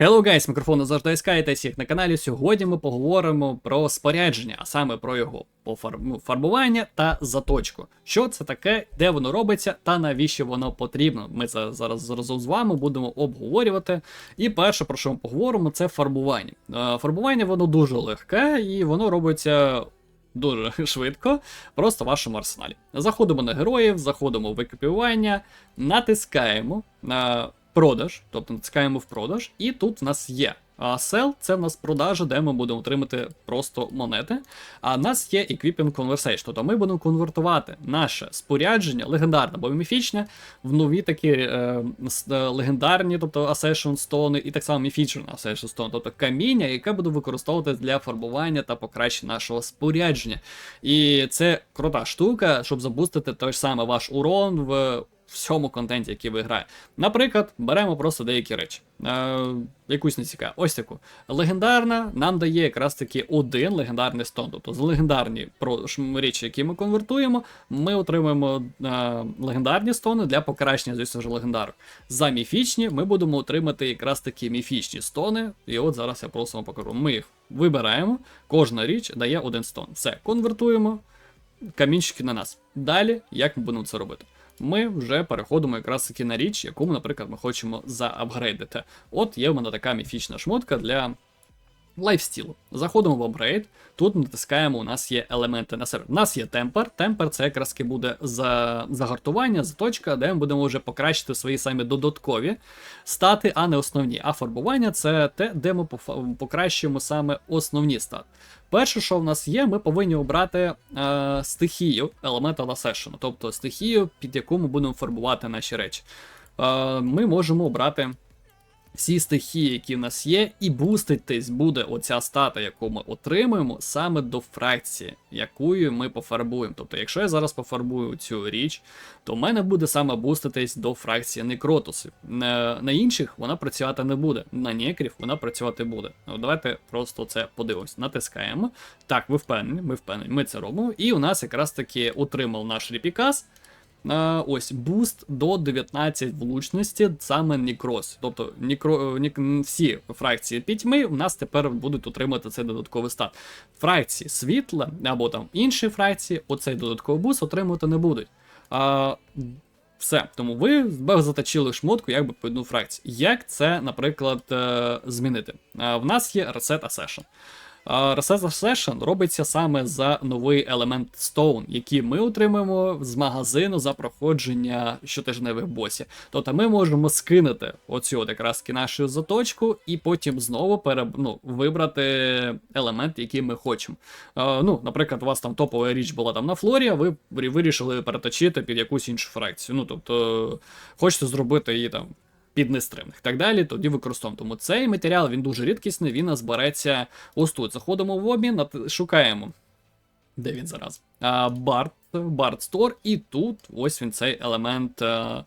Hello guys, мікрофон завжди СК і всіх на каналі. Сьогодні ми поговоримо про спорядження, а саме про його ну, фарбування та заточку. Що це таке, де воно робиться та навіщо воно потрібно. Ми це зараз разом з вами будемо обговорювати. І перше, про що ми поговоримо, це фарбування. Е, Фарбування воно дуже легке і воно робиться. Дуже швидко, просто в вашому арсеналі. Заходимо на героїв, заходимо в екіпірування, натискаємо на продаж, тобто натискаємо в продаж, і тут в нас є. А sell – це в нас продажа, де ми будемо отримати просто монети. А в нас є Equipping Conversation, тобто ми будемо конвертувати наше спорядження, легендарне або міфічне, в нові такі е, е, легендарні, тобто Accession Stone, і так само міфічне Accession Stone, тобто каміння, яке буде використовуватись для фарбування та покращення нашого спорядження. І це крута штука, щоб забустити той ж саме ваш урон в всьому контенті, який ви граєте. Наприклад, беремо просто деякі речі. Е, якусь не цікаву. Ось таку. Легендарна нам дає якраз таки один легендарний стон. Тобто з легендарні речі, які ми конвертуємо, ми отримуємо е, легендарні стони для покращення, звісно ж, легендару. За міфічні ми будемо отримати якраз такі міфічні стони. І от зараз я просто вам покажу. Ми їх вибираємо, кожна річ дає один стон. Все, конвертуємо камінчики на нас. Далі, як ми будемо це робити? Ми вже переходимо якраз таки на річ, яку наприклад, ми хочемо заапгрейдити. От є в мене така міфічна шмотка для лайфстілу. Заходимо в апгрейд. Тут натискаємо, у нас є елементи на себе. У нас є темпер. Темпер це якраз буде за загартування, заточка, де ми будемо вже покращити свої самі додаткові стати, а не основні. А фарбування це те, де ми покращуємо саме основні стати. Перше, що в нас є, ми повинні обрати е, стихію елемента Last тобто стихію, під яку ми будемо фарбувати наші речі. Е, ми можемо обрати всі стихії, які в нас є, і буститись буде оця стата, яку ми отримуємо, саме до фракції, якою ми пофарбуємо. Тобто, якщо я зараз пофарбую цю річ, то в мене буде саме буститись до фракції некротусів. На, на інших вона працювати не буде. На некрів вона працювати буде. Ну, давайте просто це подивимось. Натискаємо. Так, ви впевнені, ми впевнені, ми це робимо. І у нас якраз таки отримав наш репікас. А, ось буст до 19 влучності, саме Нікрос. Тобто нікро, нік, всі фракції пітьми в нас тепер будуть отримати цей додатковий стат. Фракції світла або там інші фракції, оцей додатковий буст отримувати не будуть. А, все, тому ви заточили шмотку якби по одну фракцію. Як це, наприклад, е, змінити? В нас є Reset Accession. А, Reset Accession робиться саме за новий елемент Stone, який ми отримуємо з магазину за проходження щотижневих босів. Тобто ми можемо скинути оцю якраз нашу заточку і потім знову пере, ну, вибрати елемент, який ми хочемо. А, ну, наприклад, у вас там топова річ була там на флорі, а ви вирішили переточити під якусь іншу фракцію. Ну, тобто, хочете зробити її там під нестримних так далі, тоді використовуємо. Тому цей матеріал він дуже рідкісний, він нас ось тут. Заходимо в обмін, шукаємо. Де він зараз? А, Барт, Барт Стор, і тут ось він цей елемент а,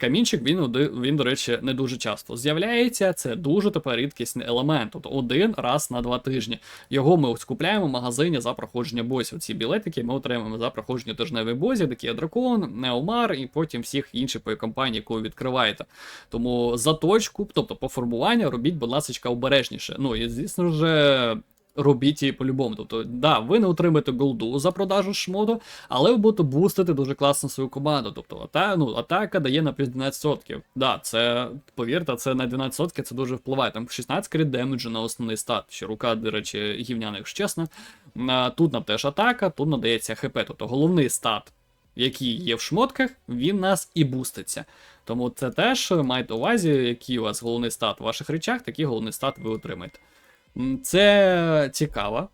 камінчик. Він, він, до речі, не дуже часто з'являється. Це дуже тепер рідкісний елемент. Тобто один раз на два тижні. Його ми ось купляємо в магазині за проходження босів. Ці білетики ми отримуємо за проходження тижневих босів, такі Дракон, Неомар і потім всіх інших по компанії, яку ви відкриваєте. Тому заточку, тобто по формуванню, робіть, будь ласка, обережніше. Ну і звісно ж. Робіть її по-любому. Тобто, да, ви не отримаєте голду за продажу шмоту, але ви будете бустити дуже класно свою команду. Тобто, ата, ну, атака дає на плюс 12%. Да, це, повірте, це на 12% це дуже впливає. Там 16 крит демеджу на основний стат. Ще рука, до речі, гівняна, якщо чесно. Тут нам теж атака, тут надається хп. Тобто головний стат, який є в шмотках, він нас і буститься. Тому це теж майте увазі, який у вас головний стат в ваших речах, такий головний стат ви отримаєте. Це цікава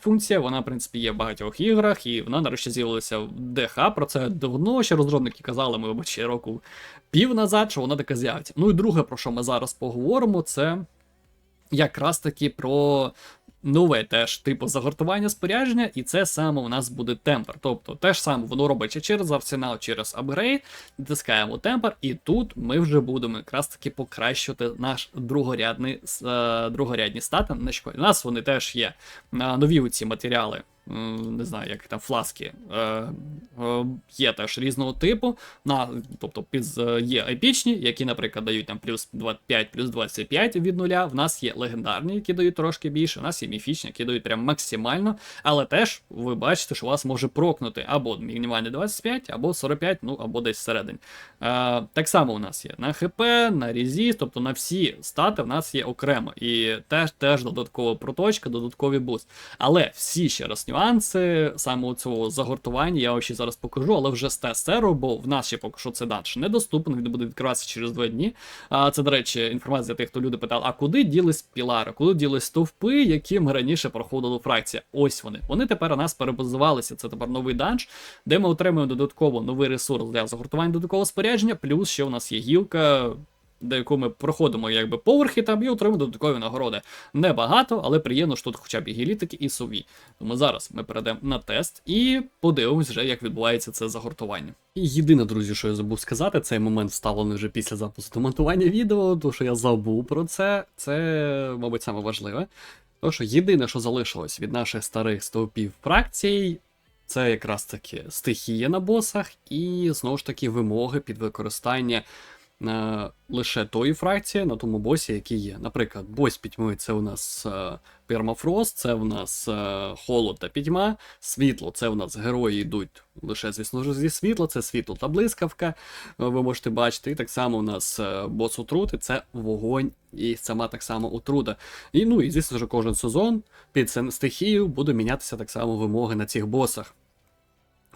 функція, вона, в принципі, є в багатьох іграх, і вона нарешті з'явилася в ДХ. Про це давно ще розробники казали, ми, ще року пів назад, що вона така з'явиться. Ну і друге, про що ми зараз поговоримо, це якраз таки про. Нове теж типу загортування спорядження, і це саме у нас буде темпер. Тобто те ж саме воно робиться через арсенал, через апгрейд, натискаємо темпер, і тут ми вже будемо якраз таки покращувати наш другорядний, е, другорядні стати на нас вони теж є е, нові ці матеріали не знаю, як там фласки, е, е, є теж різного типу. На, тобто є епічні, які, наприклад, дають там плюс 25, плюс 25 від нуля. В нас є легендарні, які дають трошки більше. У нас є міфічні, які дають прям максимально. Але теж ви бачите, що вас може прокнути або мінімальний 25, або 45, ну або десь всередині. Е, так само у нас є на ХП, на резіст, тобто на всі стати в нас є окремо. І теж теж додаткова проточка, додатковий буст. Але всі ще раз нюанси саме цього загортування я вам ще зараз покажу, але вже з тестеру, бо в нас ще поки що це данж недоступний, він буде відкриватися через два дні. А це, до речі, інформація для тих, хто люди питали, а куди ділись пілари, куди ділись стовпи, які ми раніше проходили фракція? Ось вони. Вони тепер у нас перебазувалися. Це тепер новий данж, де ми отримуємо додатково новий ресурс для загортування додаткового спорядження. Плюс ще у нас є гілка. До яку ми проходимо якби поверхи там і отримуємо додаткові нагороди. Небагато, але приємно, що тут хоча б і гелітики, і сові. Тому зараз ми перейдемо на тест і подивимось вже, як відбувається це загортування. І єдине, друзі, що я забув сказати, цей момент вставлений вже після запису та монтування відео, тому що я забув про це. Це, мабуть, саме важливе. Тому що єдине, що залишилось від наших старих стовпів фракцій, це якраз таки стихія на босах, і знову ж таки вимоги під використання лише тої фракції на тому босі, який є. Наприклад, бос пітьми це у нас е, пермафрост, це у нас е, холод та пітьма, світло це у нас герої йдуть лише, звісно ж, зі світла, це світло та блискавка. е, Ви можете бачити. І так само у нас е, бос отрути це вогонь і сама так само отруда. І ну і звісно ж, кожен сезон під цим стихію буде мінятися так само вимоги на цих босах.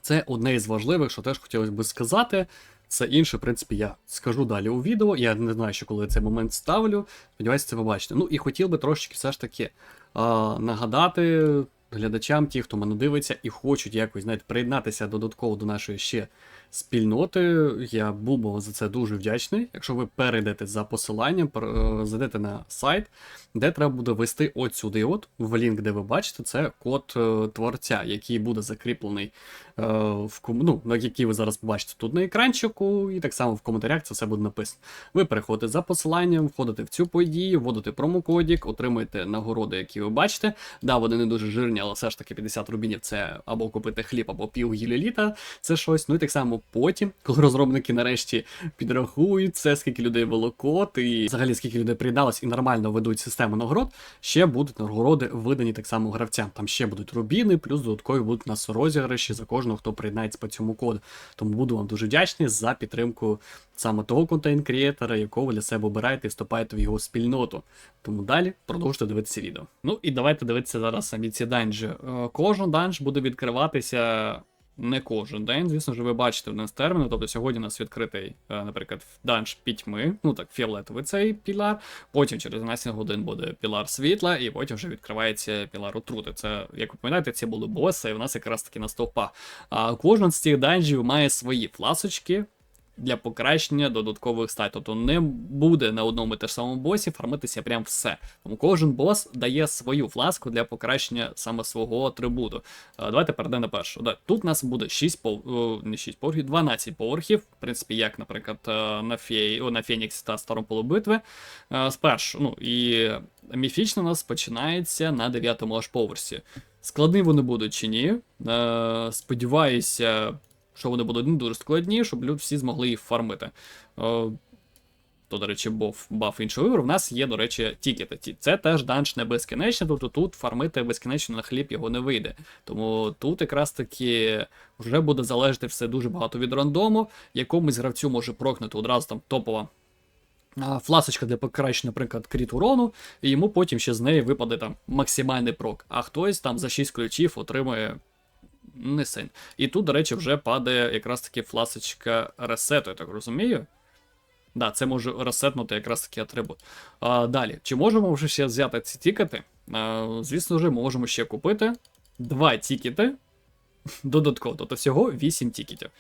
Це одне із важливих, що теж хотілося би сказати. Це інше, в принципі, я скажу далі у відео. Я не знаю, що коли цей момент ставлю. Сподіваюся, це побачите. Ну і хотів би трошечки все ж таки а, нагадати глядачам, ті, хто мене дивиться і хочуть якось знаєте, приєднатися додатково до нашої ще спільноти. Я був за це дуже вдячний. Якщо ви перейдете за посиланням, е, зайдете на сайт, де треба буде ввести от сюди, от в лінк, де ви бачите, це код е, творця, який буде закріплений е, в ну, який ви зараз побачите тут на екранчику, і так само в коментарях це все буде написано. Ви переходите за посиланням, входите в цю подію, вводите промокодік, отримуєте нагороди, які ви бачите. Да, вони не дуже жирні, але все ж таки 50 рубінів це або купити хліб, або пів гіліліта, це щось. Ну і так само потім, коли розробники нарешті підрахують це, скільки людей було код, і взагалі скільки людей приєдналось і нормально ведуть систему нагород, ще будуть нагороди видані так само гравцям. Там ще будуть рубіни, плюс додаткові будуть у нас розіграші за кожного, хто приєднається по цьому коду. Тому буду вам дуже вдячний за підтримку саме того контент-крієтора, якого ви для себе обираєте і вступаєте в його спільноту. Тому далі продовжуйте дивитися відео. Ну і давайте дивитися зараз самі ці данжі. Е, Кожен данж буде відкриватися. Не кожен день, звісно ж, ви бачите в нас терміни. Тобто сьогодні у нас відкритий, е, наприклад, данж пітьми, ну так, фіолетовий цей пілар. Потім через 12 годин буде пілар світла, і потім вже відкривається пілар отрути. Це, як ви пам'ятаєте, ці були боси, і в нас якраз таки на стовпа. А кожен з цих данжів має свої фласочки. Для покращення додаткових стать. Тобто не буде на одному і те ж самому босі фармитися прям все. Тому кожен бос дає свою фласку для покращення саме свого атрибуту. Давайте перейдемо на першу. Тут у нас буде 6 пов... не 6 поверхів, 12 поверхів. В принципі, як, наприклад, е, на, Фей... на Феніксі та Старому полубитви. Е, Спершу, ну і міфічно у нас починається на 9 аж поверсі. Складні вони будуть чи ні. Е, Сподіваюся, що вони будуть не дуже складні, щоб люди всі змогли їх фармити. Е, То, до речі, баф, баф іншого вибору. У нас є, до речі, тікети. Ті- Це теж данж не безкінечний, тобто тут фармити безкінечно на хліб його не вийде. Тому тут якраз таки вже буде залежати все дуже багато від рандому. Якомусь гравцю може прокнути одразу там топова. Фласочка для покращення, наприклад, кріт урону, і йому потім ще з неї випаде там максимальний прок. А хтось там за 6 ключів отримує не. І тут, до речі, вже падає якраз таки фласочка ресету, я так розумію. Да, це може ресетнути якраз таки атрибут. А, далі, чи можемо вже ще взяти ці тікети? А, звісно ж, можемо ще купити два тікети додатково, тобто всього 8 тікетів.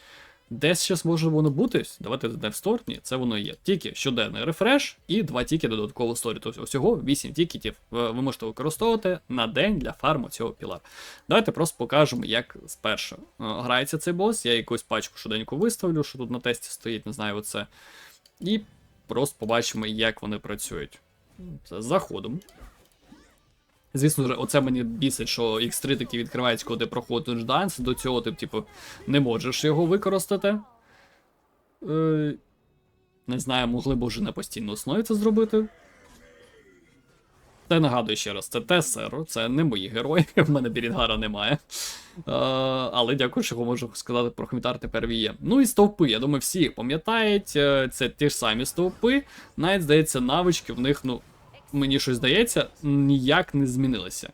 Десь щас може воно бути. Давайте в Store. Ні, це воно є. Тільки щоденний рефреш і два тіки додатково в сторі. Тобто всього 8 тікетів ви ви можете використовувати на день для фарму цього пілара. Давайте просто покажемо, як спершу е, грається цей бос. Я якусь пачку швиденько виставлю, що тут на тесті стоїть, не знаю, оце. І просто побачимо, як вони працюють. Це заходом. Звісно ж, оце мені бісить, що X3 таки відкривається, коли ти проходиш данс, до цього ти, типу, не можеш його використати. Е, не знаю, могли б уже на постійній основі це зробити. Та нагадую ще раз, це ТСР, це не мої герої, в мене Бірінгара немає. Е, але дякую, що можу сказати про коментар тепер є. Ну і стовпи, я думаю, всі їх пам'ятають. е, Це ті ж самі стовпи. Навіть здається, навички в них, ну, мені щось здається, ніяк не змінилися.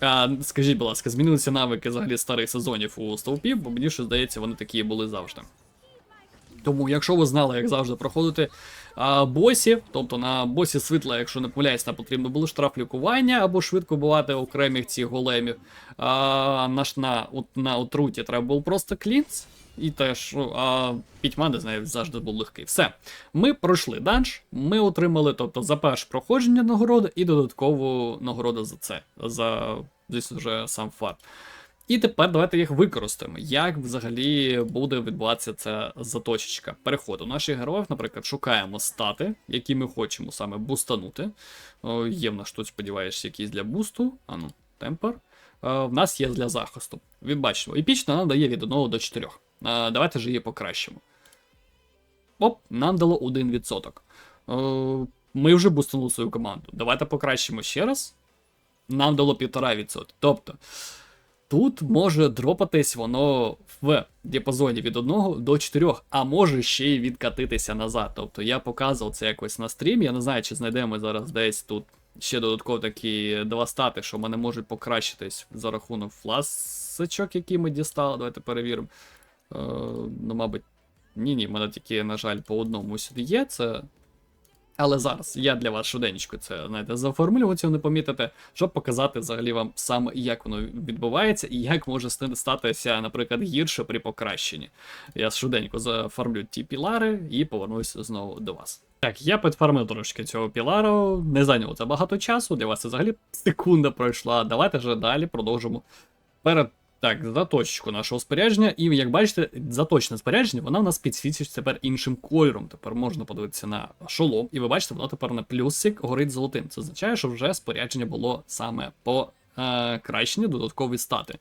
А, скажіть, будь ласка, змінилися навики взагалі старих сезонів у стовпів, бо мені щось здається, вони такі були завжди. Тому, якщо ви знали, як завжди проходити а, босів, тобто на босі світла, якщо не помиляюсь, нам потрібно було штраф лікування або швидко бувати окремих цих големів. А, наш на, от, на отруті треба було просто клінц. І теж, ну, а пітьма, не знаю, завжди був легкий. Все. Ми пройшли данж, ми отримали, тобто, за перше проходження нагороди і додаткову нагороду за це, за звісно вже сам фарт. І тепер давайте їх використаємо. Як взагалі буде відбуватися ця заточечка переходу наших героїв, наприклад, шукаємо стати, які ми хочемо саме бустанути. О, є в нас тут, сподіваєшся, якісь для бусту. Ану, темпер. Е, В нас є для захисту. Відбачимо. Епічна нам дає від 1 до 4. Е, Давайте ж її покращимо. Оп, нам дало 1%. Е, Ми вже бустанули свою команду. Давайте покращимо ще раз. Нам дало 1,5%. Тобто. Тут може дропатись воно в діапазоні від 1 до 4, а може ще й відкатитися назад. Тобто я показував це якось на стрімі. Я не знаю, чи знайдемо зараз десь тут ще додатково такі два стати, що мене можуть покращитись за рахунок фласочок, які ми дістали. Давайте перевіримо. Е, ну, мабуть, ні, ні, в мене тільки, на жаль, по одному сюди є. Це але зараз я для вас швиденько це знаєте, заформулював, цього не помітите, щоб показати взагалі вам саме, як воно відбувається і як може статися, наприклад, гірше при покращенні. Я швиденько заформлю ті пілари і повернусь знову до вас. Так, я підфармив трошки цього пілару, не зайняло це багато часу, для вас це взагалі секунда пройшла. Давайте вже далі продовжимо перед. Так, заточку нашого спорядження, і як бачите, заточне спорядження, вона в нас підсвічується тепер іншим кольором. Тепер можна подивитися на шолом, і ви бачите, воно тепер на плюсик горить золотим. Це означає, що вже спорядження було саме по е, кращенню додаткові стати.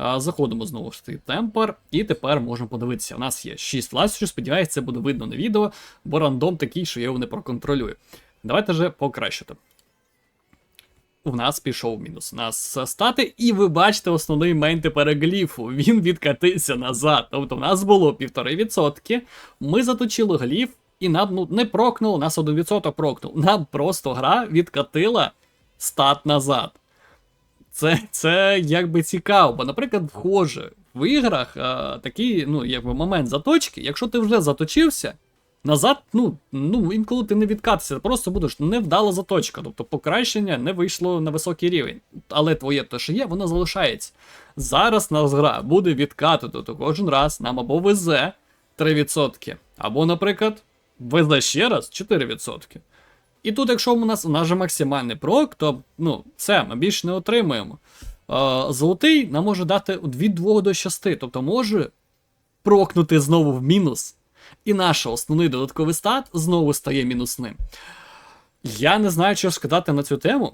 Е, заходимо знову ж таки темпер, і тепер можемо подивитися. У нас є 6 власів, сподіваюся, це буде видно на відео, бо рандом такий, що я його не проконтролюю. Давайте же покращити у нас пішов мінус. Нас стати, і ви бачите основний мейн тепер гліфу. Він відкатився назад. Тобто, у нас було 1,5%. Ми заточили гліф, і нам ну, не прокнуло, нас 1% прокнув. Нам просто гра відкатила стат назад. Це це якби цікаво, бо, наприклад, вхоже в іграх а, такий ну, якби момент заточки, якщо ти вже заточився. Назад, ну, ну, інколи ти не відкатишся, просто будеш невдала заточка, тобто покращення не вийшло на високий рівень. Але твоє те, що є, воно залишається. Зараз нас гра буде відкатити, то кожен раз нам або везе 3%, або, наприклад, везе ще раз 4%. І тут, якщо у нас у нас же максимальний прок, то ну, все, ми більше не отримуємо. Золотий нам може дати від 2 до 6, тобто може прокнути знову в мінус. І наш основний додатковий стат знову стає мінусним. Я не знаю, що сказати на цю тему.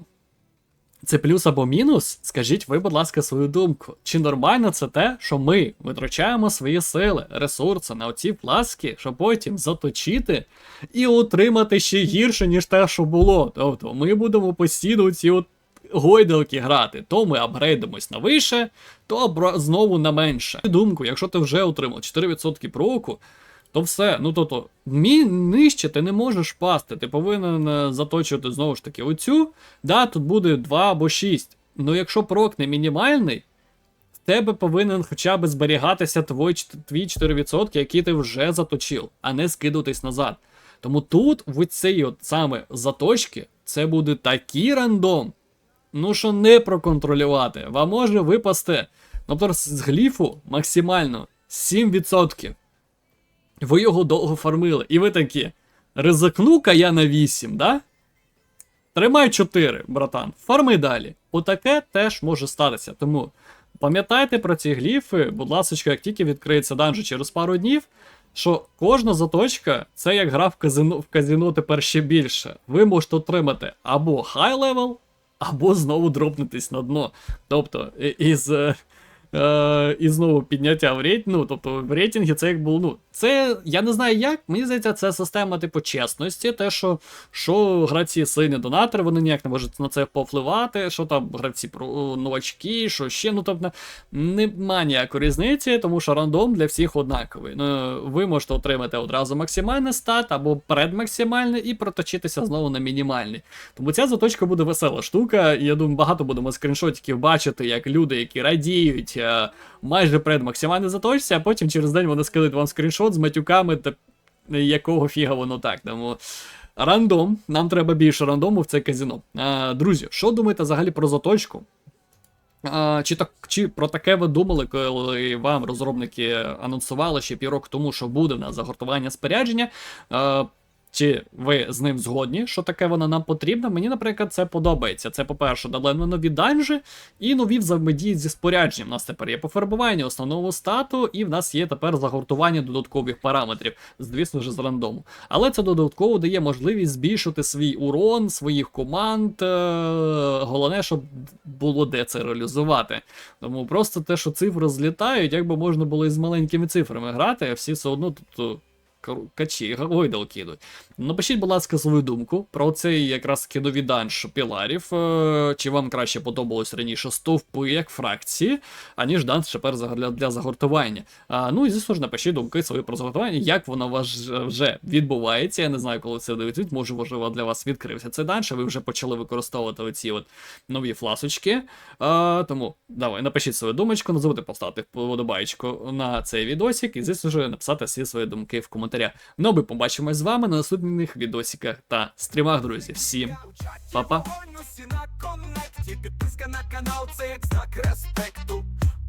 Це плюс або мінус? Скажіть ви, будь ласка, свою думку. Чи нормально це те, що ми витрачаємо свої сили, ресурси на оці пласки, щоб потім заточити і отримати ще гірше, ніж те, що було. Тобто ми будемо постійно ці от гойдалки грати. То ми апгрейдимось на вище, то знову на менше. Думку, якщо ти вже отримав 4% проку, то все, ну тобто, мі нижче ти не можеш пасти. Ти повинен е, заточувати знову ж таки оцю. Да, тут буде 2 або 6. Ну якщо прок не мінімальний, в тебе повинен хоча б зберігатися твій, твій 4%, які ти вже заточив, а не скидуватись назад. Тому тут, в цій от саме заточки, це буде такий рандом. Ну що не проконтролювати. Вам може випасти, наприклад, з гліфу максимально 7%. Ви його довго фармили. І ви такі. Ризикну-ка я на 8, да? Тримай 4, братан. Фарми далі. Отаке теж може статися. Тому пам'ятайте про ці гліфи, будь ласка, як тільки відкриється данжі через пару днів, що кожна заточка це як гра в казино в казино тепер ще більше. Ви можете отримати або хай левел, або знову дропнутись на дно. Тобто, із. Е, і знову підняття в рейтингу, ну, тобто в рейтингі це як було. Ну, це я не знаю як. Мені здається, це система типу чесності. Те, що, що гравці сильні донатори, вони ніяк не можуть на це повпливати, що там гравці про новачки, що ще. Ну тобто нема ніякої різниці, тому що рандом для всіх однаковий. Ну, ви можете отримати одразу максимальний стат або предмаксимальний і проточитися знову на мінімальний. Тому ця заточка буде весела штука, я думаю, багато будемо скріншотиків бачити, як люди, які радіють е, майже предмаксимальний заточці, а потім через день вони скидуть вам скріншот з матюками та якого фіга воно так. Тому. Рандом, нам треба більше рандому в це казіно. А, друзі, що думаєте взагалі про заточку? А, чи, так, чи про таке ви думали, коли вам розробники анонсували ще півроку тому, що буде в нас загортування спорядження? А, чи ви з ним згодні, що таке воно нам потрібно? Мені, наприклад, це подобається. Це, по-перше, дали нові данжі і нові взаємодії зі спорядженням. У нас тепер є пофарбування основного стату, і в нас є тепер загортування додаткових параметрів, звісно ж, з рандому. Але це додатково дає можливість збільшити свій урон, своїх команд. Е- головне, щоб було де це реалізувати. Тому просто те, що цифри злітають, якби можна було і з маленькими цифрами грати, а всі все одно тут. Качі, гойдалки йдуть. Напишіть, будь ласка, свою думку про цей якраз кидові данж піларів. Е, Чи вам краще подобалось раніше стовпи як фракції, аніж данж тепер для, для загортування. Ну і звісно ж, напишіть думки свої про загортування, як воно вже відбувається. Я не знаю, коли це дивитесь, може, можливо, для вас відкрився цей данж, а ви вже почали використовувати оці от нові фласочки. Тому давай, напишіть свою думочку, не забудьте поставити вподобайку на цей відосик і, звісно ж, написати всі свої думки в коментарях. Ну, ми побачимось з вами на наступних відосиках та стрімах, друзі. Всім па-па.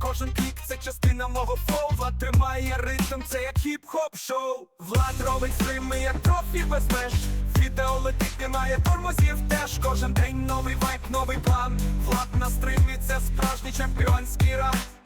Кожен клік це частина мого флоу Влад тримає ритм, це як хіп-хоп шоу. Влад робить стрими, як трофі без меж. Відео летить, немає тормозів теж Кожен день новий вайп, новий план. Влад на стримі, це справжній чемпіонський раунд